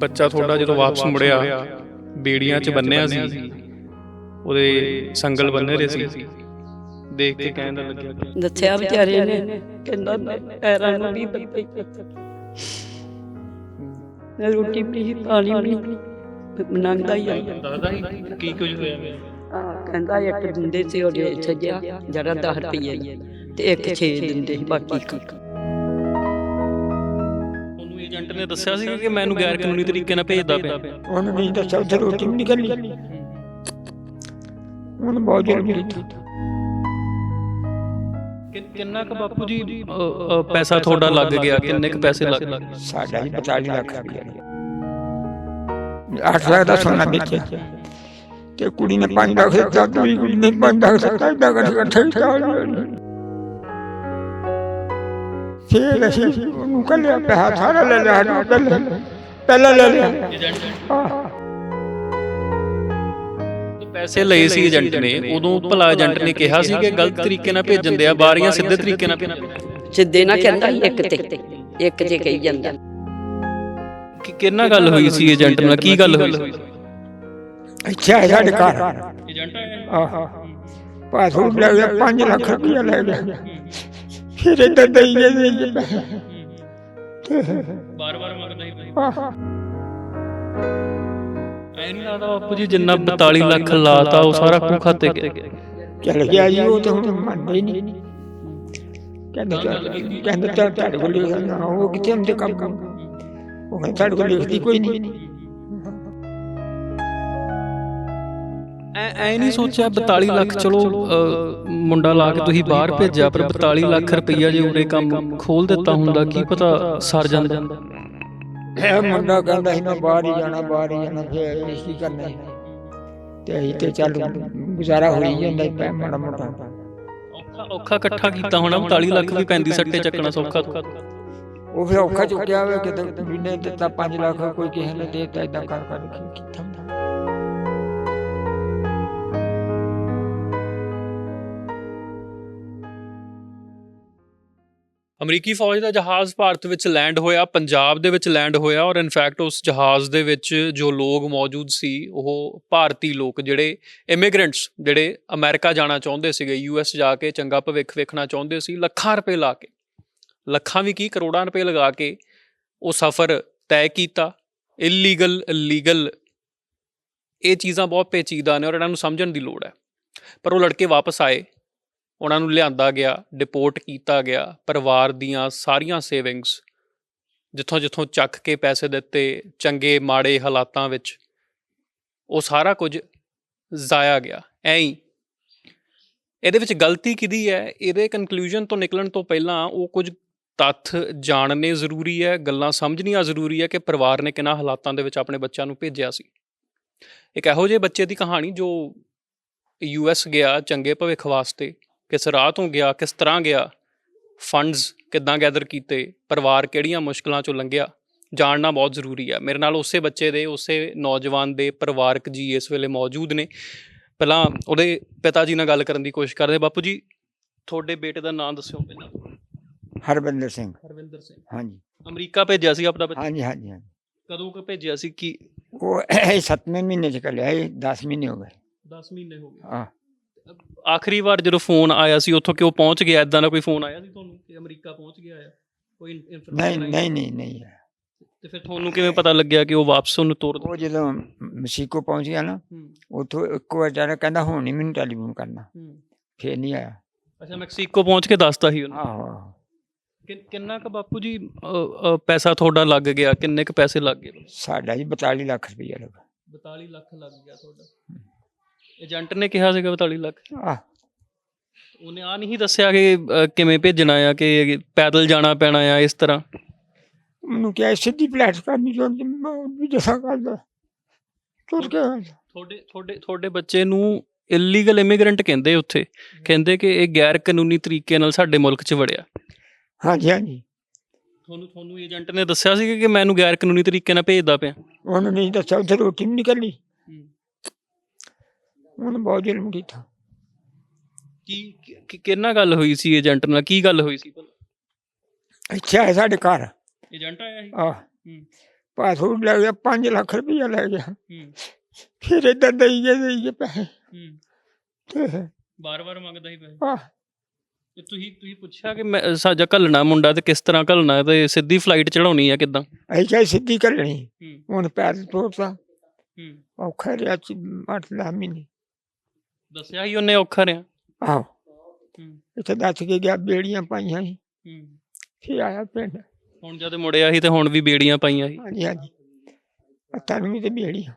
ਬੱਚਾ ਤੁਹਾਡਾ ਜਦੋਂ ਵਾਪਸ ਮੁੜਿਆ ਬੇੜੀਆਂ 'ਚ ਬੰਨਿਆ ਸੀ। ਉਹਦੇ ਸੰਗਲ ਬੰਨੇ ਰਹੇ ਸੀ। ਦੇਖ ਕੇ ਕਹਿੰਦਾ ਲੱਗਿਆ। ਦੱਸਿਆ ਵਿਚਾਰੇ ਨੇ ਕਹਿੰਦਾ ਮੈਂ ਪੈਰਾਂ ਨੂੰ ਵੀ ਬੱਤੀ ਮੈਂ ਰੋਟੀ ਵੀ ਪਾਣੀ ਵੀ ਨੰਗਦਾ ਹੀ ਆ ਦੱਸਦਾ ਕੀ ਕੁਝ ਹੋਇਆ ਮੈਂ ਆਹ, ਕਹਿੰਦਾ ਇੱਕ ਦਿੰਦੇ ਸੀ ਉਹਦੇ ਸੱਜਿਆ ਜਿਹੜਾ 10 ਰੁਪਏ ਹੀ ਤੇ ਇੱਕ 6 ਦਿੰਦੇ ਸੀ ਬਾਕੀ ਏਜੰਟ ਨੇ ਦੱਸਿਆ ਸੀ ਕਿ ਮੈਨੂੰ ਗੈਰ ਕਾਨੂੰਨੀ ਤਰੀਕੇ ਨਾਲ ਭੇਜਦਾ ਪਿਆ। ਉਹਨੇ ਨਹੀਂ ਦੱਸਿਆ ਉੱਥੇ ਰੋਟੀ ਵੀ ਨਿਕਲੀ ਉਹਨੇ ਬਹੁਤ ਕੀਤਾ ਕਿ- ਕਿੰਨਾ ਕੁ ਬਾਪੂ ਜੀ ਪੈਸਾ ਤੁਹਾਡਾ ਲੱਗ ਗਿਆ ਕਿੰਨੇ ਕੁ ਪੈਸੇ ਲੱਗ ਗਏ? ਸਾਡਾ ਹੀ 45 ਲੱਖ ਰੁਪਇਆ। 8 ਲੱਖ ਦਾ ਸੋਨਾ ਵੇਚਿਆ। ਤੇ ਕੁੜੀ ਨੇ 5 ਲੱਖ ਦੂਜੀ ਕੁੜੀ ਨੇ 5 ਲੱਖ ਦਿੱਤਾ ਇਦਾਂ ਕਰ ਇਕੱਠੇ ਫਿਰ ਅਸੀਂ ਉਹਨੂੰ ਕੱਲਿਆ ਪੈਸਾ ਸਾਰਾ ਲੈ ਲਿਆ ਨਾ ਪਹਿਲਾਂ ਪਹਿਲਾਂ ਲੈ ਲਿਆ। ਆਹ ਪੈਸੇ ਲਏ ਸੀ ਏਜੰਟ ਨੇ ਉਦੋਂ ਭਲਾ ਏਜੰਟ ਨੇ ਕਿਹਾ ਸੀ ਕਿ ਗਲਤ ਤਰੀਕੇ ਨਾਲ ਭੇਜਣ ਦੇ ਆ ਬਾਰੀਆਂ ਸਿੱਧੇ ਤਰੀਕੇ ਨਾਲ ਸਿੱਧੇ ਨਾ ਕਹਿੰਦਾ ਇੱਕ ਤੇ ਇੱਕ ਤੇ ਕਹੀ ਜਾਂਦਾ। ਕਿ ਕਿੰਨਾ ਗੱਲ ਹੋਈ ਸੀ ਏਜੰਟ ਨਾਲ? ਕੀ ਗੱਲ ਹੋਈ ਸੀ? ਆਏ ਸਾਡੇ ਘਰ। ਏਜੰਟ ਆਹ। ਪਾਸਪੋਰਟ ਲੈ ਗਿਆ 5 ਲੱਖ ਰੁਪਇਆ ਲੈ ਗਿਆ। ਫਿਰ ਇੱਧਰ ਦਈ ਪੈਸੇ। ਬਾਰ-ਬਾਰ ਮੰਗਦਾ ਹੀ ਆਹ। ਐ ਨਹੀਂ ਲੱਗਦਾ ਬਾਪੂ ਜੀ ਜਿੰਨਾ 42 ਲੱਖ ਲਾਤਾ ਉਹ ਸਾਰਾ ਖੂ ਖਾਤੇ ਗਿਆ। ਚਲ ਗਿਆ ਜੀ ਉਹ ਤਾਂ ਹੁਣ ਮੰਨਦਾ ਹੀ ਨਹੀਂ। ਕਹਿੰਦਾ ਕਹਿੰਦਾ ਤੁਹਾਡੇ ਕੋਲ ਲਿਖ ਨਾ ਉਹ ਕੰਮ ਕੰਮ? ਉਹ ਕਹਿੰਦਾ ਤੁਹਾਡੇ ਕੋਲ ਲਿਖਦੀ ਕੋਈ ਨਹੀਂ। ਐ ਐ ਨਹੀਂ ਸੋਚਿਆ 42 ਲੱਖ ਚਲੋ ਮੁੰਡਾ ਲਾ ਕੇ ਤੁਸੀਂ ਬਾਹਰ ਭੇਜਿਆ ਪਰ 42 ਲੱਖ ਰੁਪਈਆ ਜੇ ਉਰੇ ਕੰਮ ਖੋਲ ਦਿੱਤਾ ਹੁੰਦਾ ਕੀ ਪਤਾ ਸਰ ਜਾਂਦਾ। ਇਹ ਮੁੰਡਾ ਕਹਿੰਦਾ ਸੀ ਬਾਹਰ ਹੀ ਜਾਣਾ ਬਾਹਰ ਹੀ ਜਾਣਾ ਫਿਰ ਕੀ ਕਰਨਾ? ਤੇ ਅਸੀਂ ਤੇ ਚੱਲ ਗੁਜ਼ਾਰਾ ਹੋ ਹੀ ਜਾਂਦਾ ਪੈ ਮਾੜਾ ਮੋਟਾ। ਔਖਾ ਔਖਾ ਇਕੱਠਾ ਕੀਤਾ ਹੋਣਾ 42 ਲੱਖ ਵੀ ਪੈਂਦੀ ਸੱਟੇ ਚੱਕਣਾ ਸੌਖਾ। ਉਹ ਫਿਰ ਔਖਾ ਚੁੱਕਿਆ ਹੋਇਆ ਕਿਤੇ ਕੁੜੀ ਨੇ ਦਿੱਤਾ 5 ਲੱਖ ਕੋਈ ਕਿਸੇ ਨੇ ਦੇ ਦਿੱਤਾ ਇਦਾਂ ਕਰ ਕਰ ਕੇ ਕੀਤਾ ਅਮਰੀਕੀ ਫੌਜ ਦਾ ਜਹਾਜ਼ ਭਾਰਤ ਵਿੱਚ ਲੈਂਡ ਹੋਇਆ, ਪੰਜਾਬ ਦੇ ਵਿੱਚ ਲੈਂਡ ਹੋਇਆ ਔਰ ਇਨਫੈਕਟ ਉਸ ਜਹਾਜ਼ ਦੇ ਵਿੱਚ ਜੋ ਲੋਕ ਮੌਜੂਦ ਸੀ, ਉਹ ਭਾਰਤੀ ਲੋਕ ਜਿਹੜੇ ਇਮੀਗ੍ਰੈਂਟਸ ਜਿਹੜੇ ਅਮਰੀਕਾ ਜਾਣਾ ਚਾਹੁੰਦੇ ਸੀਗੇ ਯੂਐਸ ਜਾ ਕੇ ਚੰਗਾ ਭਵਿੱਖ ਵੇਖਣਾ ਚਾਹੁੰਦੇ ਸੀ, ਲੱਖਾਂ ਰੁਪਏ ਲਾ ਕੇ, ਲੱਖਾਂ ਵੀ ਕੀ ਕਰੋੜਾਂ ਰੁਪਏ ਲਗਾ ਕੇ ਉਹ ਸਫ਼ਰ ਤੈਅ ਕੀਤਾ ਇਲੀਗਲ ਲੀਗਲ ਇਹ ਚੀਜ਼ਾਂ ਬਹੁਤ ਪੇਚੀਦਾ ਨੇ ਔਰ ਇਹਨਾਂ ਨੂੰ ਸਮਝਣ ਦੀ ਲੋੜ ਹੈ। ਪਰ ਉਹ ਲੜਕੇ ਵਾਪਸ ਆਏ ਉਹਨਾਂ ਨੂੰ ਲਿਆਂਦਾ ਗਿਆ ਡਿਪੋਰਟ ਕੀਤਾ ਗਿਆ, ਪਰਿਵਾਰ ਦੀਆਂ ਸਾਰੀਆਂ ਸੇਵਿੰਗਸ ਜਿੱਥੋਂ ਜਿੱਥੋਂ ਚੱਕ ਕੇ ਪੈਸੇ ਦਿੱਤੇ, ਚੰਗੇ ਮਾੜੇ ਹਾਲਾਤਾਂ ਵਿੱਚ, ਉਹ ਸਾਰਾ ਕੁਝ ਜ਼ਾਇਆ ਗਿਆ। ਐਂ ਹੀ। ਇਹਦੇ ਵਿੱਚ ਗਲਤੀ ਕਿਹਦੀ ਹੈ? ਇਹਦੇ ਕਨਕਲੂਜਨ ਤੋਂ ਨਿਕਲਣ ਤੋਂ ਪਹਿਲਾਂ ਉਹ ਕੁਝ ਤੱਥ ਜਾਣਨੇ ਜ਼ਰੂਰੀ ਹੈ, ਗੱਲਾਂ ਸਮਝਣੀਆਂ ਜ਼ਰੂਰੀ ਹੈ ਕਿ ਪਰਿਵਾਰ ਨੇ ਕਿਹਨਾਂ ਹਾਲਾਤਾਂ ਦੇ ਵਿੱਚ ਆਪਣੇ ਬੱਚਿਆਂ ਨੂੰ ਭੇਜਿਆ ਸੀ। ਇੱਕ ਇਹੋ ਜਿਹੇ ਬੱਚੇ ਦੀ ਕਹਾਣੀ ਜੋ ਯੂਐਸ ਗਿਆ ਚੰਗੇ ਭਵਿੱਖ ਵਾਸਤੇ ਕਿਸ ਰਾਹ ਤੋਂ ਗਿਆ ਕਿਸ ਤਰ੍ਹਾਂ ਗਿਆ ਫੰਡਸ ਕਿੱਦਾਂ ਗੈਦਰ ਕੀਤੇ ਪਰਿਵਾਰ ਕਿਹੜੀਆਂ ਮੁਸ਼ਕਲਾਂ ਚੋਂ ਲੰਘਿਆ ਜਾਣਨਾ ਬਹੁਤ ਜ਼ਰੂਰੀ ਹੈ। ਮੇਰੇ ਨਾਲ ਉਸੇ ਬੱਚੇ ਦੇ ਉਸੇ ਨੌਜਵਾਨ ਦੇ ਪਰਿਵਾਰਕ ਜੀ ਇਸ ਵੇਲੇ ਮੌਜੂਦ ਨੇ। ਪਹਿਲਾਂ ਉਹਦੇ ਪਿਤਾ ਜੀ ਨਾਲ ਗੱਲ ਕਰਨ ਦੀ ਕੋਸ਼ਿਸ਼ ਕਰਦੇ ਬਾਪੂ ਜੀ ਤੁਹਾਡੇ ਬੇਟੇ ਦਾ ਨਾਮ ਦੱਸਿਓ ਪਹਿਲਾਂ। ਹਰਬਿੰਦਰ ਸਿੰਘ। ਹਰਵਿੰਦਰ ਸਿੰਘ। ਹਾਂਜੀ। ਅਮਰੀਕਾ ਭੇਜਿਆ ਸੀ ਆਪਣਾ ਬੱਚਾ? ਹਾਂਜੀ ਹਾਂਜੀ ਹਾਂਜੀ। ਕਦੋਂ ਕੁ ਭੇਜਿਆ ਸੀ? ਕੀ ਉਹ ਇਹ 7ਵੇਂ ਮਹੀਨੇ ਚ ਕੱਲਿਆ ਇਹ 10 ਮਹੀਨੇ ਹੋ ਗਏ। 10 ਮਹੀਨੇ ਹੋ ਗਏ। ਹਾਂ। ਆਖਰੀ ਵਾਰ ਜਦੋਂ ਫੋਨ ਆਇਆ ਸੀ ਉੱਥੋਂ ਕਿ ਉਹ ਪਹੁੰਚ ਗਿਆ? ਇਦਾਂ ਦਾ ਕੋਈ ਫੋਨ ਆਇਆ ਸੀ ਤੁਹਾਨੂੰ ਕਿ ਅਮਰੀਕਾ ਪਹੁੰਚ ਗਿਆ ਆ? ਕੋਈ ਨਹੀਂ ਇਨਫੋਰਮੇਸ਼ਨ ਨਹੀਂ ਨਹੀਂ ਨਹੀਂ। ਤੇ ਫਿਰ ਤੁਹਾਨੂੰ ਕਿਵੇਂ ਪਤਾ ਲੱਗਿਆ ਕਿ ਉਹ ਵਾਪਸ ਉਹਨੂੰ ਤੋਰ ਉਹ ਜਦੋਂ ਮਸੀਕੋ ਪਹੁੰਚ ਗਿਆ ਨਾ ਉੱਥੋਂ ਇੱਕ ਵਾਰ ਜਾਣਾ ਕਹਿੰਦਾ ਹੁਣ ਨਹੀਂ ਮੈਨੂੰ ਟੈਲੀਫੋਨ ਕਰਨਾ। ਫੇਰ ਨਹੀਂ ਆਇਆ। ਅੱਛਾ ਮੈਕਸੀਕੋ ਪਹੁੰਚ ਕੇ ਦੱਸਤਾ ਸੀ ਉਹਨੂੰ? ਆਹੋ ਆਹੋ। ਕਿ- ਕਿੰਨਾ ਕੁ ਬਾਪੂ ਜੀ ਅ, ਅ, ਪੈਸਾ ਤੁਹਾਡਾ ਲੱਗ ਗਿਆ? ਕਿੰਨੇ ਕੁ ਪੈਸੇ ਲੱਗ ਗਏ? ਸਾਡਾ ਜੀ 42 ਲੱਖ ਰੁਪਈਆ ਲੱਗਾ। 42 ਲੱਖ ਲੱਗ ਗਿਆ ਤੁਹਾਡਾ। ਏਜੰਟ ਨੇ ਕਿਹਾ ਸੀਗਾ 42 ਲੱਖ। ਆਹ। ਉਹਨੇ ਆ ਨਹੀਂ ਦੱਸਿਆ ਕਿ ਅ, ਕਿਵੇਂ ਭੇਜਣਾ ਆ ਕਿ ਪੈਦਲ ਜਾਣਾ ਪੈਣਾ ਆ ਇਸ ਤਰ੍ਹਾਂ। ਮੈਨੂੰ ਕਿਹਾ ਸਿੱਧੀ ਪਲੈਟ ਕਰਨੀ ਚਾਹੁੰਦੀ ਮੈਂ ਉਹ ਵੀ ਜਸਾ ਕਰਦਾ ਤੁਰ ਕੇ ਆਇਆ। ਤੁਹਾਡੇ ਤੁਹਾਡੇ ਤੁਹਾਡੇ ਬੱਚੇ ਨੂੰ ਇਲੀਗਲ ਇਮੀਗ੍ਰੈਂਟ ਕਹਿੰਦੇ ਉੱਥੇ। ਕਹਿੰਦੇ ਕਿ ਇਹ ਗੈਰ ਕਾਨੂੰਨੀ ਤਰੀਕੇ ਨਾਲ ਸਾਡੇ ਮੁਲਕ 'ਚ ਵੜਿਆ। ਹਾਂਜੀ ਹਾਂਜੀ। ਤੁਹਾਨੂੰ ਤੁਹਾਨੂੰ ਏਜੰਟ ਨੇ ਦੱਸਿਆ ਸੀ ਕਿ ਮੈਨੂੰ ਗੈਰ ਕਾਨੂੰਨੀ ਤਰੀਕੇ ਨਾਲ ਭੇਜਦਾ ਪਿਆ? ਉਹਨੇ ਨਹੀਂ ਦੱਸਿਆ ਉੱਥੇ ਰੋਟੀ ਵੀ ਨਿਕਲੀ ਉਹਨੇ ਬਹੁਤ ਜ਼ੁਲਮ ਕੀਤਾ। ਕੀ ਕਿ- ਕਿੰਨਾ ਗੱਲ ਹੋਈ ਸੀ ਏਜੰਟ ਨਾਲ? ਕੀ ਗੱਲ ਹੋਈ ਸੀ? ਭਲਾ ਇੱਥੇ ਆਏ ਸਾਡੇ ਘਰ। ਏਜੰਟ ਆਇਆ ਸੀ? ਆਹ। ਪਾਸਪੋਰਟ ਲੈ ਗਿਆ 5 ਲੱਖ ਰੁਪਇਆ ਲੈ ਗਿਆ। ਹੂੰ। ਫਿਰ ਇਦਾਂ ਦੇਈ ਗਏ ਦੇਈ ਗਏ ਪੈਸੇ। ਹੂੰ। ਤੇ ਬਾਰ-ਬਾਰ ਮੰਗਦਾ ਹੀ ਪੈਸੇ? ਆਹ। ਤੇ ਤੁਸੀਂ ਤੁਸੀਂ ਪੁੱਛਿਆ ਕਿ ਮੈਂ ਸਾਜਾ ਘੱਲਣਾ ਮੁੰਡਾ ਤੇ ਕਿਸ ਤਰ੍ਹਾਂ ਘੱਲਣਾ ਤੇ ਸਿੱਧੀ ਫਲਾਈਟ ਚੜਾਉਣੀ ਆ ਕਿਦਾਂ? ਕਿਹਾ ਸਿੱਧੀ ਕਰਨੀ ਹੂੰ। ਹੁਣ ਪੈਰ ਤੋੜਦਾ ਹੂੰ। ਔਖਾ ਰਿਹਾ ਚ ਅੱਠ ਦਸ ਮਹੀਨੇ। ਦੱਸਿਆ ਹੀ ਉਹਨੇ ਔਖਾ ਰਿਆ ਆਹੋ। ਹੂੰ। ਇੱਥੇ ਦੱਸ ਕੇ ਗਿਆ ਬੇੜੀਆਂ ਪਾਈਆਂ ਸੀ। ਹੂੰ। ਫਿਰ ਆਇਆ ਪਿੰਡ। ਹੁਣ ਜਦ ਮੁੜਿਆ ਸੀ ਤੇ ਹੁਣ ਵੀ ਬੇੜੀਆਂ ਪਾਈਆਂ ਸੀ। ਹਾਂਜੀ ਹਾਂਜੀ। ਪਤਾ ਨਹੀਂ ਤੇ ਬੇੜੀਆਂ।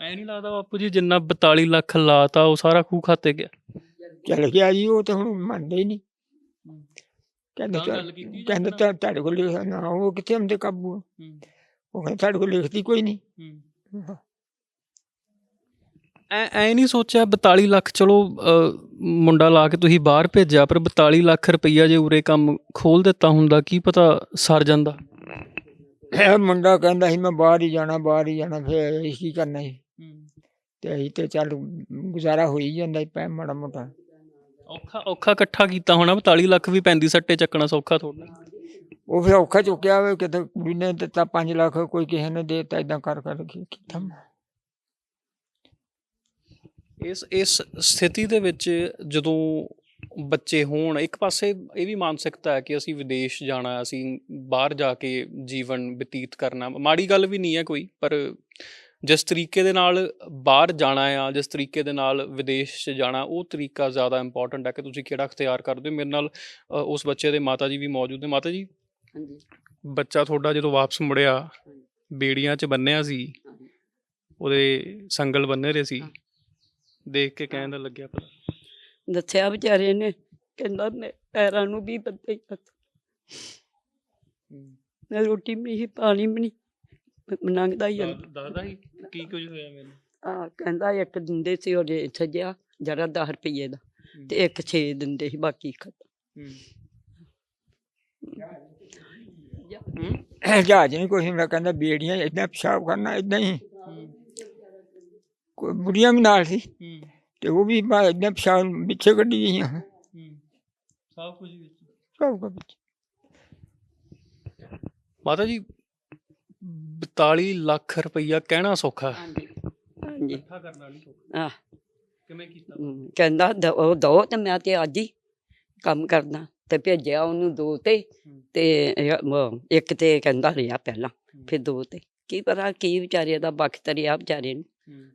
ਐ ਨਹੀਂ ਲੱਗਦਾ ਬਾਪੂ ਜੀ ਜਿੰਨਾ 42 ਲੱਖ ਲਾਤਾ ਉਹ ਸਾਰਾ ਖੂ ਖਾਤੇ ਗਿਆ। ਚਲ ਗਿਆ ਜੀ ਉਹ ਤਾਂ ਹੁਣ ਮੰਨਦੇ ਹੀ ਨਹੀਂ। ਕਹਿੰਦੇ ਚੱਲ- ਕਹਿੰਦੇ? ਤਾਂ ਤੁਹਾਡੇ ਕੋਲ ਲਿਖਿਆ ਨਾ ਉਹ ਕਿੱਥੇ ਹੁੰਦੇ ਕਾਬੂ? ਉਹ ਕਹਿੰਦੇ ਤੁਹਾਡੇ ਕੋਲ ਲਿਖਦੀ ਕੋਈ ਨਹੀਂ। ਐ ਐ ਨਹੀਂ ਸੋਚਿਆ 42 ਲੱਖ ਚਲੋ ਮੁੰਡਾ ਲਾ ਕੇ ਤੁਸੀਂ ਬਾਹਰ ਭੇਜਿਆ ਪਰ 42 ਲੱਖ ਰੁਪਈਆ ਜੇ ਉਰੇ ਕੰਮ ਖੋਲ ਦਿੱਤਾ ਹੁੰਦਾ ਕੀ ਪਤਾ ਸਰ ਜਾਂਦਾ? ਇਹ ਮੁੰਡਾ ਕਹਿੰਦਾ ਸੀ ਮੈਂ ਬਾਹਰ ਹੀ ਜਾਣਾ ਬਾਹਰ ਹੀ ਜਾਣਾ ਫਿਰ ਅਸੀਂ ਕੀ ਕਰਨਾ ਸੀ ਤੇ ਅਸੀਂ ਤੇ ਚੱਲ ਗੁਜ਼ਾਰਾ ਹੋ ਹੀ ਜਾਂਦਾ ਪੈ ਮਾੜਾ ਮੋਟਾ। ਔਖਾ ਔਖਾ ਇਕੱਠਾ ਕੀਤਾ ਹੋਣਾ 42 ਲੱਖ ਵੀ ਪੈਂਦੀ ਸੱਟੇ ਚੱਕਣਾ ਸੌਖਾ ਥੋੜਾ ਉਹ ਫਿਰ ਔਖਾ ਚੁੱਕਿਆ ਕਿਤੇ ਕੁੜੀ ਨੇ ਦਿੱਤਾ 5 ਲੱਖ ਕੋਈ ਕਿਸੇ ਨੇ ਦੇ ਦਿੱਤਾ ਇਦਾਂ ਕਰ ਕਰ ਕੇ ਕੀਤਾ ਇਸ ਇਸ ਸਥਿਤੀ ਦੇ ਵਿੱਚ ਜਦੋਂ ਬੱਚੇ ਹੋਣ ਇੱਕ ਪਾਸੇ ਇਹ ਵੀ ਮਾਨਸਿਕਤਾ ਹੈ ਕਿ ਅਸੀਂ ਵਿਦੇਸ਼ ਜਾਣਾ ਅਸੀਂ ਬਾਹਰ ਜਾ ਕੇ ਜੀਵਨ ਬਤੀਤ ਕਰਨਾ ਮਾੜੀ ਗੱਲ ਵੀ ਨਹੀਂ ਹੈ ਕੋਈ ਪਰ ਜਿਸ ਤਰੀਕੇ ਦੇ ਨਾਲ ਬਾਹਰ ਜਾਣਾ ਆ ਜਿਸ ਤਰੀਕੇ ਦੇ ਨਾਲ ਵਿਦੇਸ਼ 'ਚ ਜਾਣਾ ਉਹ ਤਰੀਕਾ ਜ਼ਿਆਦਾ ਇੰਪੋਰਟੈਂਟ ਹੈ ਕਿ ਤੁਸੀਂ ਕਿਹੜਾ ਅਖਤਿਆਰ ਕਰਦੇ ਹੋ। ਮੇਰੇ ਨਾਲ ਉਸ ਬੱਚੇ ਦੇ ਮਾਤਾ ਜੀ ਵੀ ਮੌਜੂਦ ਨੇ। ਮਾਤਾ ਜੀ ਹਾਂਜੀ। ਬੱਚਾ ਤੁਹਾਡਾ ਜਦੋਂ ਵਾਪਸ ਮੁੜਿਆ ਬੇੜੀਆਂ 'ਚ ਬੰਨਿਆ ਸੀ ਉਹਦੇ ਸੰਗਲ ਬੰਨੇ ਰਹੇ ਸੀ। ਦੇਖ ਕੇ ਕਹਿਣ ਦਾ ਲੱਗਿਆ ਪਤਾ ਦੱਸਿਆ ਵਿਚਾਰੇ ਨੇ ਕਹਿੰਦਾ ਮੈਂ ਪੈਰਾਂ ਨੂੰ ਵੀ ਬੱਤੇ ਮੈਂ ਰੋਟੀ ਵੀ ਨਹੀਂ ਪਾਣੀ ਵੀ ਨਹੀਂ ਨੰਗਦਾ ਹੀ ਜਾਂਦਾ ਦੱਸਦਾ ਹੀ ਕੀ ਕੁਝ ਹੋਇਆ ਮੈਨੂੰ? ਆ ਕਹਿੰਦਾ ਇੱਕ ਦਿੰਦੇ ਸੀ ਉਹਦੇ ਸੱਜਿਆ ਜਰਾ 10 ਰੁਪਏ ਦਾ ਤੇ ਇੱਕ 6 ਦਿੰਦੇ ਸੀ ਬਾਕੀ ਖਤ ਜਹਾਜ਼ ਨਹੀਂ ਕੋਈ ਹੁੰਦਾ ਕਹਿੰਦਾ ਬੇੜੀਆਂ ਇਦਾਂ ਪਿਸ਼ਾਬ ਕਰਨਾ ਇਦਾਂ ਹੀ। ਕੋਈ ਬੁੜੀਆਂ ਵੀ ਨਾਲ ਸੀ ਤੇ ਉਹ ਵੀ ਇਦਾਂ ਪਿਸ਼ਾਬ ਪਿੱਛੇ ਕੱਢੀ ਗਈਆਂ। ਸਭ ਕੁਝ ਵਿੱਚ। ਸਭ ਕੁਝ ਵਿੱਚ। ਮਾਤਾ ਜੀ 42 ਲੱਖ ਰੁਪਈਆ ਕਹਿਣਾ ਸੌਖਾ। ਹੈ ਹਾਂਜੀ। ਹਾਂਜੀ। ਇਕੱਠਾ ਕਰਨਾ ਨਹੀਂ ਸੌਖਾ। ਆ ਕਿਵੇਂ ਕੀਤਾ? ਕਹਿੰਦਾ ਦ- ਉਹ ਦੋ ਤੇ ਮੈਂ ਤੇ ਅੱਜ ਹੀ ਕੰਮ ਕਰਦਾ ਤੇ ਭੇਜਿਆ ਉਹਨੂੰ ਦੋ ਤੇ ਤੇ ਇੱਕ ਤੇ ਕਹਿੰਦਾ ਰਿਹਾ ਪਹਿਲਾਂ ਫਿਰ ਦੋ ਤੇ। ਕੀ ਪਤਾ ਕੀ ਵਿਚਾਰੇ ਦਾ ਬਖਤ ਰਿਹਾ ਵਿਚਾਰੇ ਨੂੰ।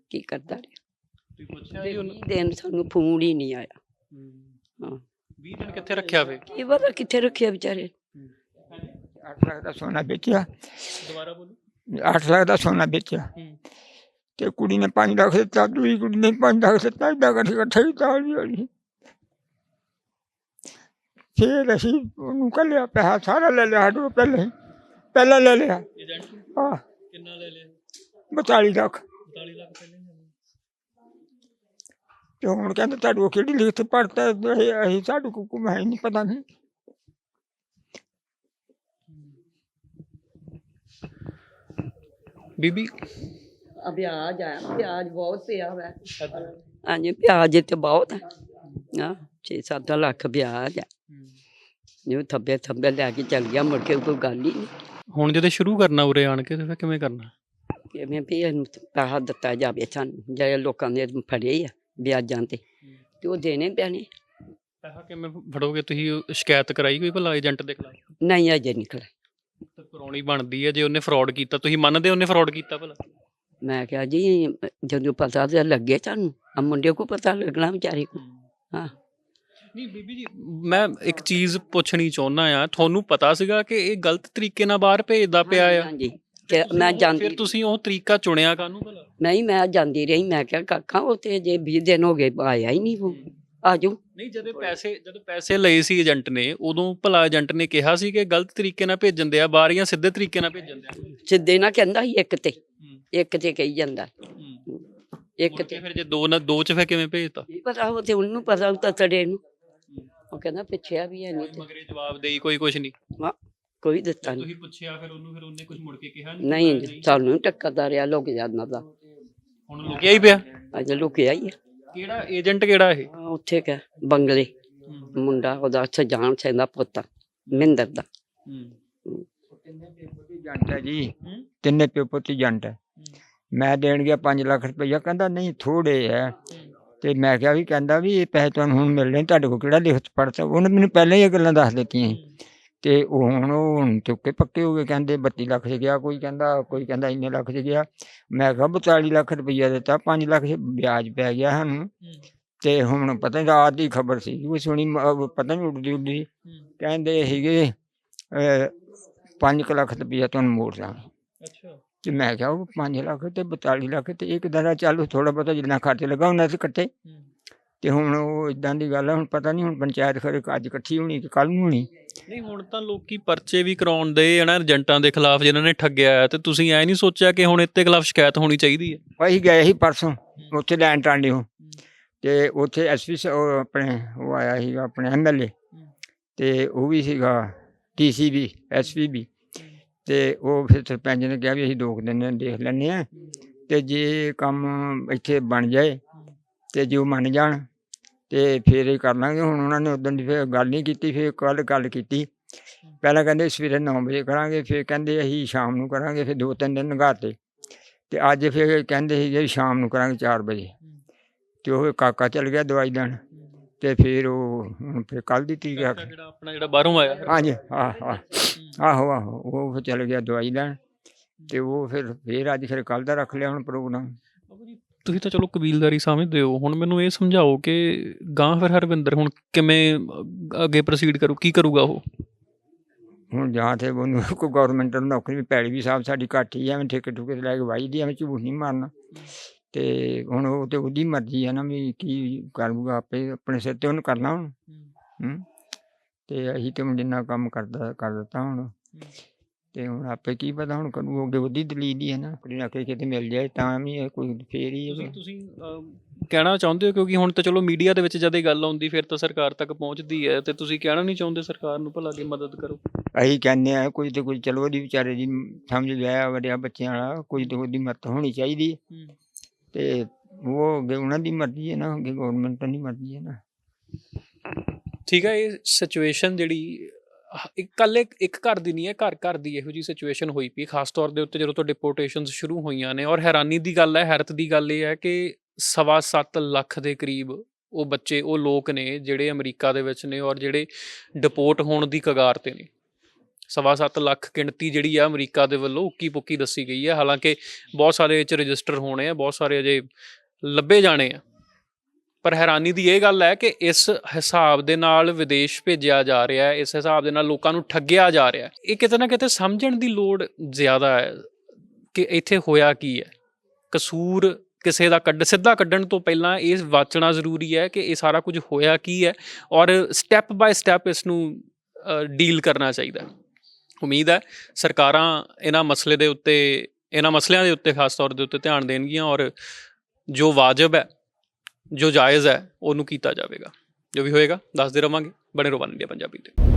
ਕੀ ਕਰਦਾ ਰਿਹਾ। ਤੁਸੀਂ ਪੁੱਛਿਆ ਜੀ ਉਹਨੂੰ? ਦਿਨ ਸਾਨੂੰ ਫੋਨ ਹੀ ਨਹੀਂ ਆਇਆ। ਹਾਂ। 20 ਦਿਨ ਕਿੱਥੇ ਰੱਖਿਆ ਵੇ ਕੀ ਪਤਾ ਕਿੱਥੇ ਰੱਖਿਆ ਵਿਚਾਰੇ ਅੱਠ ਲੱਖ ਦਾ ਸੋਨਾ ਵੇਚਿਆ। ਦੁਬਾਰਾ ਬੋਲੋ। 8 ਲੱਖ ਦਾ ਸੋਨਾ ਵੇਚਿਆ। ਹੂੰ। ਤੇ ਕੁੜੀ ਨੇ 5 ਲੱਖ ਦਿੱਤਾ ਦੂਜੀ ਕੁੜੀ ਨੇ 5 ਲੱਖ ਦਿੱਤਾ ਇਦਾਂ ਕਰਕੇ ਇਕੱਠਾ ਹੀ ਤਾਂ ਹੌਲੀ ਹੌਲੀ ਫਿਰ ਅਸੀਂ ਉਹਨੂੰ ਕੱਲਿਆ ਪੈਸਾ ਸਾਰਾ ਲੈ ਲਿਆ ਸਾਡੇ ਪਹਿਲੇ ਹੀ। ਪਹਿਲਾਂ ਲੈ ਲਿਆ। ਆ ਕਿੰਨਾ ਲੈ ਲਿਆ? 42 ਲੱਖ। 42 ਲੱਖ ਪਹਿਲੇ ਲੈ ਲਿਆ ਤੇ ਹੁਣ ਕਹਿੰਦੇ ਤੁਹਾਡੇ ਕੋਲ ਕਿਹੜੀ ਲਿਖਤ ਪੜਤਾ ਅਸੀਂ ਸਾਡੇ ਕੋਲ ਕੋਈ ਹੈ ਹੀ ਨਹੀਂ ਪਤਾ ਨਹੀਂ। ਬੀਬੀ? ਆ ਆਇਆ ਵਿਆਜ ਬਹੁਤ ਪਿਆ ਵੈ। ਹਾਂਜੀ ਵਿਆਜ ਤੇ ਬਹੁਤ ਹੈ ਆ 6-7 ਲੱਖ ਵਿਆਜ ਹੈ। ਜੋ ਥੱਬੇ ਥੱਬੇ ਲੈ ਕੇ ਚੱਲ ਗਿਆ ਮੁੜ ਕੇ ਕੋਈ ਗੱਲ ਹੀ ਨਹੀਂ। ਹੁਣ ਜਦੋਂ ਸ਼ੁਰੂ ਕਰਨਾ ਉਰੇ ਆਣ ਕੇ ਤੇ ਫਿਰ ਕਿਵੇਂ ਕਰਨਾ? ਕਿਵੇਂ ਵੀ ਇਹਨੂੰ ਪੈਸਾ ਦਿੱਤਾ ਜਾਵੇ ਸਾਨੂੰ ਜਿਹੜੇ ਲੋਕਾਂ ਦੇ ਫੜੇ ਆ ਵਿਆਜਾਂ ਤੇ ਤੇ ਉਹ ਦੇਣੇ ਪੈਣੇ। ਪੈਸਾ ਕਿਵੇਂ ਫੜੋਗੇ ਤੁਸੀਂ? ਸ਼ਿਕਾਇਤ ਕਰਾਈ ਕੋਈ ਭਲਾ ਏਜੰਟ ਦੇ ਖਿਲਾਫ? ਨਹੀਂ ਅਜੇ ਨਿਕਲੇ ਤੇ ਪੁਰਾਣੀ ਬਣਦੀ ਹੈ ਜੇ ਉਹਨੇ ਫਰਾਡ ਕੀਤਾ ਤੁਸੀਂ ਮੰਨਦੇ ਉਹਨੇ ਫਰਾਡ ਕੀਤਾ ਭਲਾ? ਮੈਂ ਕਿਹਾ ਜੀ ਜਦੋਂ ਪਤਾ ਤੇ ਲੱਗੇ ਤੁਹਾਨੂੰ ਆ ਮੁੰਡੇ ਕੋ ਪਤਾ ਲੱਗਣਾ ਵਿਚਾਰੇ ਕੋ। ਹਾਂ। ਨਹੀਂ ਬੀਬੀ ਜੀ ਮੈਂ ਇੱਕ ਚੀਜ਼ ਪੁੱਛਣੀ ਚਾਹੁੰਦਾ ਆ ਤੁਹਾਨੂੰ ਪਤਾ ਸੀਗਾ ਕਿ ਇਹ ਗਲਤ ਤਰੀਕੇ ਨਾਲ ਬਾਹਰ ਭੇਜਦਾ ਪਿਆ ਆ? ਹਾਂਜੀ। ਤੁਸੀਂ ਮੈਂ ਜਾਂਦੀ ਫਿਰ ਤੁਸੀਂ ਉਹ ਤਰੀਕਾ ਚੁਣਿਆ ਕਾਹਨੂੰ ਭਲਾ? ਨਹੀਂ ਮੈਂ ਜਾਂਦੀ ਰਹੀ ਮੈਂ ਕਿਹਾ ਕਾਕਾ ਉਹ ਤੇ ਜੇ 20 ਦਿਨ ਹੋ ਗਏ ਆਇਆ ਹੀ ਨਹੀਂ ਉਹ। ਆਜੋ। ਨਹੀਂ ਜਦੋਂ ਪੈਸੇ ਜਦੋਂ ਪੈਸੇ ਲਏ ਸੀ ਏਜੰਟ ਨੇ ਉਦੋਂ ਭਲਾ ਏਜੰਟ ਨੇ ਕਿਹਾ ਸੀ ਕਿ ਗਲਤ ਤਰੀਕੇ ਨਾਲ ਭੇਜਣ ਦੇ ਆ ਬਾਹਰ ਜਾਂ ਸਿੱਧੇ ਤਰੀਕੇ ਨਾਲ ਭੇਜਣ ਦੇ ਆ ਸਿੱਧੇ ਨਾ ਕਹਿੰਦਾ ਸੀ ਇੱਕ ਤੇ। ਇੱਕ ਤੇ ਕਹੀ ਜਾਂਦਾ। ਇੱਕ ਤੇ। ਫਿਰ ਜੇ ਦੋ ਨਾ ਦੋ ਚ ਫਿਰ ਕਿਵੇਂ ਭੇਜਤਾ? ਪਤਾ ਉਹ ਤੇ ਉਹਨੂੰ ਪਤਾ ਉਹ ਤੜੇ ਨੂੰ। ਉਹ ਕਹਿੰਦਾ ਪਿੱਛਿਆ ਵੀ ਹੈ ਨਹੀਂ ਮਗਰੇ ਜਵਾਬ ਦੇਈ ਕੋਈ ਕੁਛ ਨਹੀਂ। ਕੋਈ ਦਿੱਤਾ ਨਹੀਂ ਤੁਸੀਂ ਪੁੱਛਿਆ ਫਿਰ ਉਹਨੂੰ ਫਿਰ ਉਹਨੇ ਕੁਝ ਮੁੜ ਕੇ ਕਿਹਾ ਨਹੀਂ ਨਹੀਂ। ਸਾਨੂੰ ਟੱਕਰਦਾ ਰਿਹਾ ਲੋਕ ਜਾਂਦਾ ਦਾ। ਹੁਣ ਲੁਕਿਆ ਹੀ ਪਿਆ? ਅਜੇ ਲੁਕਿਆ ਹੀ ਆ। ਕਿਹੜਾ ਏਜੰਟ ਕਿਹੜਾ ਇਹ? ਉੱਥੇ ਕਹ ਬੰਗਲੇ। ਮੁੰਡਾ ਉਹਦਾ ਉੱਥੇ ਜਾਣ ਸੈਂਦਾ ਪੁੱਤ ਮਹਿੰਦਰ ਦਾ। ਜੰਟ ਹੈ ਜੀ? ਤਿੰਨੇ ਪਿਓ ਪੁੱਤ ਜੰਟ ਹੈ। ਮੈਂ ਦੇਣ ਗਿਆ 5 ਲੱਖ ਰੁਪਈਆ ਕਹਿੰਦਾ ਨਹੀਂ ਥੋੜੇ ਹੈ। ਤੇ ਮੈਂ ਕਿਹਾ ਵੀ ਕਹਿੰਦਾ ਵੀ ਇਹ ਪੈਸੇ ਤੁਹਾਨੂੰ ਹੁਣ ਮਿਲਣੇ ਤੁਹਾਡੇ ਕੋਲ ਕਿਹੜਾ ਲਿਖਤ ਪੜਤਾ ਉਹਨੇ ਮੈਨੂੰ ਪਹਿਲਾਂ ਹੀ ਇਹ ਗੱਲਾਂ ਦੱਸ ਦਿੱਤੀਆਂ ਸੀ। ਤੇ ਉਹ ਹੁਣ ਉਹ ਹੁਣ ਚੁੱਕੇ ਪੱਕੇ ਹੋ ਗਏ ਕਹਿੰਦੇ 32 ਲੱਖ 'ਚ ਗਿਆ ਕੋਈ ਕਹਿੰਦਾ ਕੋਈ ਕਹਿੰਦਾ ਇੰਨੇ ਲੱਖ 'ਚ ਗਿਆ। ਮੈਂ ਕਿਹਾ 42 ਲੱਖ ਰੁਪਈਆ ਦਿੱਤਾ 5 ਲੱਖ ਵਿਆਜ ਪੈ ਗਿਆ ਸਾਨੂੰ। ਤੇ ਹੁਣ ਪਤਾ ਨਹੀਂ ਰਾਤ ਦੀ ਖਬਰ ਸੀ ਉਹ ਸੁਣੀ ਪਤਾ ਨਹੀਂ ਉੱਡਦੀ ਉੱਡਦੀ। ਕਹਿੰਦੇ ਸੀਗੇ 5 ਲੱਖ ਰੁਪਈਆ ਤੁਹਾਨੂੰ ਮੋੜ ਦਾਂਗੇ। ਅੱਛਾ। ਤੇ ਮੈਂ ਕਿਹਾ ਉਹ 5 ਲੱਖ ਤੇ 42 ਲੱਖ ਤੇ ਇੱਕ ਦਰਾ ਚੱਲ ਥੋੜਾ ਬਹੁਤਾ ਜਿੰਨਾ ਖਰਚ ਲੱਗਾ ਉਹਨਾਂ ਤੇ ਇਕੱਠੇ ਤੇ ਹੁਣ ਉਹ ਇਦਾਂ ਦੀ ਗੱਲ ਹੈ ਹੁਣ ਪਤਾ ਨਹੀਂ ਹੁਣ ਪੰਚਾਇਤ ਖਰੇ ਅੱਜ ਇਕੱਠੀ ਹੋਣੀ ਕਿ ਕੱਲ ਨੂੰ ਹੋਣੀ। ਨਹੀਂ ਹੁਣ ਤਾਂ ਲੋਕੀ ਪਰਚੇ ਵੀ ਕਰਾਉਣ ਦੇ ਇਹਨਾਂ ਏਜੰਟਾਂ ਦੇ ਖਿਲਾਫ ਜਿਨ੍ਹਾਂ ਨੇ ਠੱਗਿਆ ਹੈ ਤੇ ਤੁਸੀਂ ਐ ਨਹੀਂ ਸੋਚਿਆ ਕਿ ਹੁਣ ਇੱਥੇ ਖਿਲਾਫ ਸ਼ਿਕਾਇਤ ਹੋਣੀ ਚਾਹੀਦੀ ਹੈ ਅਸੀਂ ਗਏ ਸੀ ਪਰਸੋਂ ਉੱਥੇ ਲੈਣ ਟਾਂਡੇ ਹੋ। ਤੇ ਉੱਥੇ ਐਸਪੀ ਆਪਣੇ ਉਹ ਆਇਆ ਸੀਗਾ ਆਪਣੇ ਐਮਐਲਏ ਤੇ ਉਹ ਵੀ ਸੀਗਾ ਡੀਸੀ ਵੀ ਐਸਪੀ ਵੀ ਤੇ ਉਹ ਫਿਰ ਸਰਪੰਚ ਨੇ ਕਿਹਾ ਵੀ ਅਸੀਂ ਦੋ ਦਿਨ ਦੇਖ ਲੈਂਦੇ ਆ। ਤੇ ਜੇ ਕੰਮ ਇੱਥੇ ਬਣ ਜਾਏ ਤੇ ਜੋ ਮੰਨ ਜਾਣ ਤੇ ਫਿਰ ਇਹ ਕਰ ਲਾਂਗੇ। ਹੁਣ ਉਹਨਾਂ ਨੇ ਉਦੋਂ ਦੀ ਫਿਰ ਗੱਲ ਨਹੀਂ ਕੀਤੀ ਫਿਰ ਕੱਲ ਗੱਲ ਕੀਤੀ। ਪਹਿਲਾਂ ਕਹਿੰਦੇ ਸਵੇਰੇ 9 ਵਜੇ ਕਰਾਂਗੇ ਫਿਰ ਕਹਿੰਦੇ ਅਸੀਂ ਸ਼ਾਮ ਨੂੰ ਕਰਾਂਗੇ ਫਿਰ ਦੋ ਤਿੰਨ ਦਿਨ ਲੰਘਾਤੇ। ਤੇ ਅੱਜ ਫਿਰ ਕਹਿੰਦੇ ਸੀਗੇ ਵੀ ਸ਼ਾਮ ਨੂੰ ਕਰਾਂਗੇ 4 ਵਜੇ। ਤੇ ਉਹ ਕਾਕਾ ਚਲ ਗਿਆ ਦਵਾਈ ਲੈਣ ਤੇ ਫਿਰ ਉਹ ਫਿਰ ਕੱਲ ਦੀ ਤਰੀਕ ਆ। ਜਿਹੜਾ ਆਪਣਾ ਜਿਹੜਾ ਬਾਹਰੋਂ ਆਇਆ ਹਾਂਜੀ ਆਹ ਆਹ ਆਹੋ ਆਹੋ ਉਹ ਚਲ ਗਿਆ ਦਵਾਈ ਲੈਣ ਤੇ ਉਹ ਫਿਰ ਫਿਰ ਅੱਜ ਫਿਰ ਕੱਲ ਦਾ ਰੱਖ ਲਿਆ ਹੁਣ ਪ੍ਰੋਗਰਾਮ। ਜੀ, ਤੁਸੀਂ ਤਾਂ ਚਲੋ ਕਬੀਲਦਾਰੀ ਸਮਝਦੇ ਹੋ। ਹੁਣ ਮੈਨੂੰ ਇਹ ਸਮਝਾਓ ਕਿ ਗਾਂ ਫਿਰ ਹਰਵਿੰਦਰ ਹੁਣ ਕਿਵੇਂ ਅੱਗੇ ਪ੍ਰੋਸੀਡ ਕਰੂ ਕੀ ਕਰੂਗਾ ਉਹ? ਹੁਣ ਜਾਂ ਤੇ ਉਹਨੂੰ ਕੋਈ ਗਵਰਨਮੈਂਟ ਨੌਕਰੀ ਵੀ ਪੈੜੀ ਵੀ ਸਾਹਿਬ ਸਾਡੀ ਘੱਟ ਹੀ ਐਵੇਂ ਠੇਕੇ ਠੁਕੇ ਤੇ ਲੈ ਕੇ ਵਾਈ ਦੀ ਐਵੇਂ ਝੂਠ ਨਹੀਂ ਮਾਰਨਾ। ਤੇ ਹੁਣ ਉਹ ਤੇ ਉਹਦੀ ਮਰਜ਼ੀ ਹੈ ਨਾ ਵੀ ਕੀ ਕਰੂਗਾ ਆਪੇ ਆਪਣੇ ਸਿਰ ਤੇ ਉਹਨੂੰ ਕਰਨਾ ਹੁਣ। ਹੂੰ। ਤੇ ਅਸੀਂ ਤੇ ਹੁਣ ਜਿੰਨਾ ਕੰਮ ਕਰਦਾ ਕਰ ਦਿੱਤਾ ਹੁਣ। ਤੇ ਹੁਣ ਆਪੇ ਕੀ ਪਤਾ ਹੁਣ ਕਰੂ ਅੱਗੇ ਉਹਦੀ ਦਲੀਲ ਹੀ ਹੈ ਨਾ ਕੋਈ ਨਾ ਕੋਈ ਕਿਤੇ ਮਿਲ ਜਾਏ ਤਾਂ ਵੀ ਇਹ ਕੋਈ ਫੇਰ ਹੀ ਤੁਸੀਂ ਤੁਸੀਂ ਕਹਿਣਾ ਚਾਹੁੰਦੇ ਹੋ ਕਿਉਂਕਿ ਹੁਣ ਤਾਂ ਚਲੋ ਮੀਡੀਆ ਦੇ ਵਿੱਚ ਜਦ ਇਹ ਗੱਲ ਆਉਂਦੀ ਫਿਰ ਤਾਂ ਸਰਕਾਰ ਤੱਕ ਪਹੁੰਚਦੀ ਹੈ ਤੇ ਤੁਸੀਂ ਕਹਿਣਾ ਨਹੀਂ ਚਾਹੁੰਦੇ ਸਰਕਾਰ ਨੂੰ ਭਲਾ ਕਿ ਮਦਦ ਕਰੋ? ਅਸੀਂ ਕਹਿੰਦੇ ਆ ਕੋਈ ਤੇ ਕੋਈ ਚਲੋ ਉਹਦੀ ਵਿਚਾਰੇ ਦੀ ਸਮਝ ਲਿਆ ਵਡਿਆ ਬੱਚਿਆਂ ਵਾਲਾ ਕੋਈ ਤੇ ਉਹਦੀ ਮਦਦ ਹੋਣੀ ਚਾਹੀਦੀ। ਤੇ ਉਹ ਅੱਗੇ ਉਹਨਾਂ ਦੀ ਮਰਜ਼ੀ ਹੈ ਨਾ ਅੱਗੇ ਗਵਰਨਮੈਂਟ ਦੀ ਮਰਜ਼ੀ ਹੈ ਨਾ। ਠੀਕ ਹੈ ਇਹ ਸਿਚੁਏਸ਼ਨ ਜਿਹੜੀ ਹ- ਇੱਕ ਘਰ ਦੀ ਨਹੀਂ ਹੈ, ਘਰ ਘਰ ਦੀ ਇਹੋ ਜੀ ਸਿਚੁਏਸ਼ਨ ਹੋਈ ਪਈ ਖਾਸ ਤੌਰ ਦੇ ਉੱਤੇ ਜਦੋਂ ਤੋਂ ਡਿਪੋਰਟੇਸ਼ਨਸ ਸ਼ੁਰੂ ਹੋਈਆਂ ਨੇ ਔਰ ਹੈਰਾਨੀ ਦੀ ਗੱਲ ਹੈ, ਹੈਰਤ ਦੀ ਗੱਲ ਇਹ ਹੈ ਕਿ ਸਵਾ ਸੱਤ ਲੱਖ ਦੇ ਕਰੀਬ ਉਹ ਬੱਚੇ, ਉਹ ਲੋਕ ਨੇ ਜਿਹੜੇ ਅਮਰੀਕਾ ਦੇ ਵਿੱਚ ਨੇ ਔਰ ਜਿਹੜੇ ਡਿਪੋਰਟ ਹੋਣ ਦੀ ਕਗਾਰ ਤੇ ਨੇ। ਸਵਾ ਸੱਤ ਲੱਖ ਗਿਣਤੀ ਜਿਹੜੀ ਆ ਅਮਰੀਕਾ ਦੇ ਵੱਲੋਂ ਉੱਕੀ ਪੁੱਕੀ ਦੱਸੀ ਗਈ ਹੈ। ਹਾਲਾਂਕਿ ਬਹੁਤ ਸਾਰੇ ਇਹ ਚ ਰਜਿਸਟਰ ਹੋਣੇ ਆ, ਬਹੁਤ ਸਾਰੇ ਅਜੇ ਲੱਭੇ ਜਾਣੇ ਆ। ਪਰ ਹੈਰਾਨੀ ਦੀ ਇਹ ਗੱਲ ਹੈ ਕਿ ਇਸ ਹਿਸਾਬ ਦੇ ਨਾਲ ਵਿਦੇਸ਼ ਭੇਜਿਆ ਜਾ ਰਿਹਾ ਹੈ, ਇਸ ਹਿਸਾਬ ਦੇ ਨਾਲ ਲੋਕਾਂ ਨੂੰ ਠੱਗਿਆ ਜਾ ਰਿਹਾ ਹੈ। ਇਹ ਕਿਤੇ ਨਾ ਕਿਤੇ ਸਮਝਣ ਦੀ ਲੋੜ ਜ਼ਿਆਦਾ ਹੈ ਕਿ ਇੱਥੇ ਹੋਇਆ ਕੀ ਹੈ। ਕਸੂਰ ਕਿਸੇ ਦਾ ਕੱਢ, ਸਿੱਧਾ ਕੱਢਣ ਤੋਂ ਪਹਿਲਾਂ ਇਹ ਵਾਚਣਾ ਜ਼ਰੂਰੀ ਹੈ ਕਿ ਇਹ ਸਾਰਾ ਕੁਝ ਹੋਇਆ ਕੀ ਹੈ ਔਰ ਸਟੈਪ ਬਾਏ ਸਟੈਪ ਇਸ ਨੂੰ ਡੀਲ ਕਰਨਾ ਚਾਹੀਦਾ ਉਮੀਦ ਹੈ ਸਰਕਾਰਾਂ ਇਹਨਾਂ ਮਸਲੇ ਦੇ ਉੱਤੇ, ਇਹਨਾਂ ਮਸਲਿਆਂ ਦੇ ਉੱਤੇ ਖਾਸ ਤੌਰ ਦੇ ਉੱਤੇ ਧਿਆਨ ਦੇਣਗੀਆਂ ਔਰ ਜੋ ਵਾਜਬ ਹੈ ਜੋ ਜਾਇਜ਼ ਹੈ, ਉਹਨੂੰ ਕੀਤਾ ਜਾਵੇਗਾ। ਜੋ ਵੀ ਹੋਏਗਾ, ਦੱਸਦੇ ਰਵਾਂਗੇ। ਬਣੇ ਰਹੋ ਵਨ ਇੰਡੀਆ ਪੰਜਾਬੀ ਤੇ।